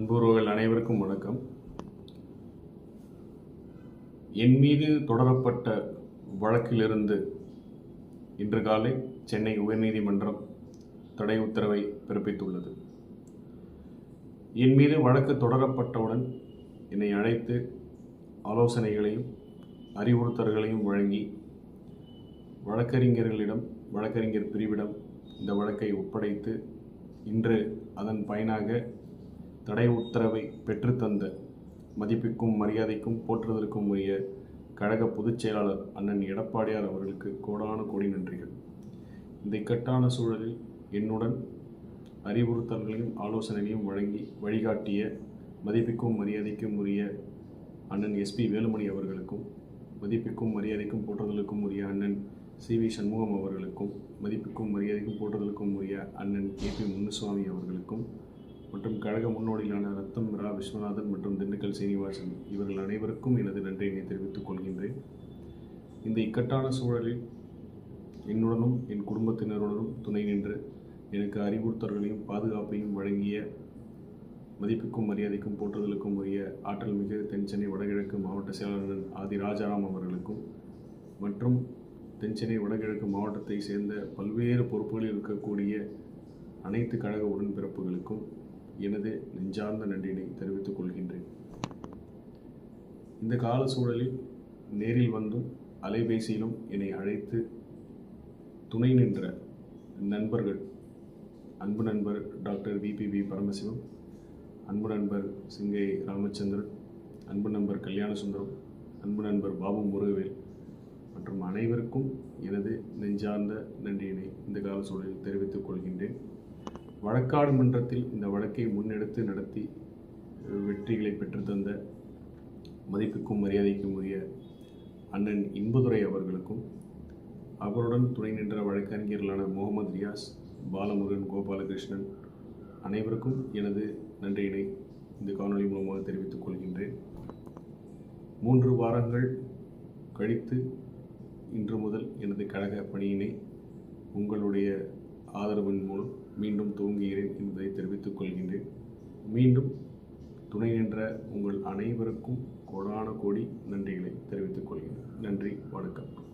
அன்புறவுகள் அனைவருக்கும் வணக்கம். என் மீது தொடரப்பட்ட வழக்கிலிருந்து இன்று காலை சென்னை உயர்நீதிமன்றம் தடை உத்தரவை பிறப்பித்துள்ளது. என் மீது வழக்கு தொடரப்பட்டவுடன் என்னை அழைத்து ஆலோசனைகளையும் அறிவுறுத்தல்களையும் வழங்கி வழக்கறிஞர்களிடம் வழக்கறிஞர் பிரிவிடம் இந்த வழக்கை ஒப்படைத்து இன்று அதன் பயனாக தடை உத்தரவை பெற்றுத்தந்த மதிப்பிற்கும் மரியாதைக்கும் போற்றுவதற்கும் உரிய கழக பொதுச் செயலாளர் அண்ணன் எடப்பாடியார் அவர்களுக்கு கோடான கோடி நன்றிகள். இந்த இக்கட்டான சூழலில் என்னுடன் அறிவுறுத்தல்களையும் ஆலோசனைகளையும் வழங்கி வழிகாட்டிய மதிப்பிற்கும் மரியாதைக்கும் உரிய அண்ணன் எஸ்பி வேலுமணி அவர்களுக்கும் மதிப்பிற்கும் மரியாதைக்கும் போற்றுதலுக்கும் உரிய அண்ணன் சி வி சண்முகம் அவர்களுக்கும் மதிப்பிற்கும் மரியாதைக்கும் போற்றுதலுக்கும் உரிய அண்ணன் கே பி முனுசுவாமி அவர்களுக்கும் கழக முன்னோடிகளான ரத்தம் ரா விஸ்வநாதன் மற்றும் திண்டுக்கல் சீனிவாசன் இவர்கள் அனைவருக்கும் எனது நன்றியினை தெரிவித்துக் கொள்கின்றேன். இந்த இக்கட்டான சூழலில் என்னுடனும் என் குடும்பத்தினருடனும் துணை நின்று எனக்கு அறிவுறுத்தல்களையும் பாதுகாப்பையும் வழங்கிய மதிப்புக்கும் மரியாதைக்கும் போற்றுதலுக்கும் உரிய ஆற்றல் மிகு தென்சென்னை வடகிழக்கு மாவட்ட செயலாளர் ஆதி ராஜாராம் அவர்களுக்கும் மற்றும் தென்சென்னை வடகிழக்கு மாவட்டத்தை சேர்ந்த பல்வேறு பொறுப்புகளில் இருக்கக்கூடிய அனைத்து கழக உடன்பிறப்புகளுக்கும் எனது நெஞ்சார்ந்த நன்றியினை தெரிவித்துக் கொள்கின்றேன். இந்த கால சூழலில் நேரில் வந்தும் அலைபேசியிலும் என்னை அழைத்து துணை நின்ற நண்பர்கள் அன்பு நண்பர் டாக்டர் விபிபி பரமசிவம் அன்பு நண்பர் சிங்கை ராமச்சந்திரன் அன்பு நண்பர் கல்யாண சுந்தரம் அன்பு நண்பர் பாபு முருகவேல் மற்றும் அனைவருக்கும் எனது நெஞ்சார்ந்த நன்றியினை இந்த கால சூழலில் தெரிவித்துக் கொள்கின்றேன். வழக்காடு மன்றத்தில் இந்த வழக்கை முன்னெடுத்து நடத்தி வெற்றிகளை பெற்றுத்தந்த மதிப்புக்கும் மரியாதைக்கும் உரிய அண்ணன் இன்பதுரை அவர்களுக்கும் அவருடன் துணை நின்ற வழக்கறிஞர்களான முகமது ரியாஸ் பாலமுருகன் கோபாலகிருஷ்ணன் அனைவருக்கும் எனது நன்றியினை இந்த காணொளி மூலமாக தெரிவித்துக் கொள்கின்றேன். மூன்று வாரங்கள் கழித்து இன்று முதல் எனது கழக பணியினை உங்களுடைய ஆதரவின் மூலம் மீண்டும் துவங்குகிறேன் என்பதை தெரிவித்துக் கொள்கின்றேன். மீண்டும் துணை நின்ற உங்கள் அனைவருக்கும் கோடான கோடி நன்றிகளை தெரிவித்துக் கொள்கிறேன். நன்றி வணக்கம்.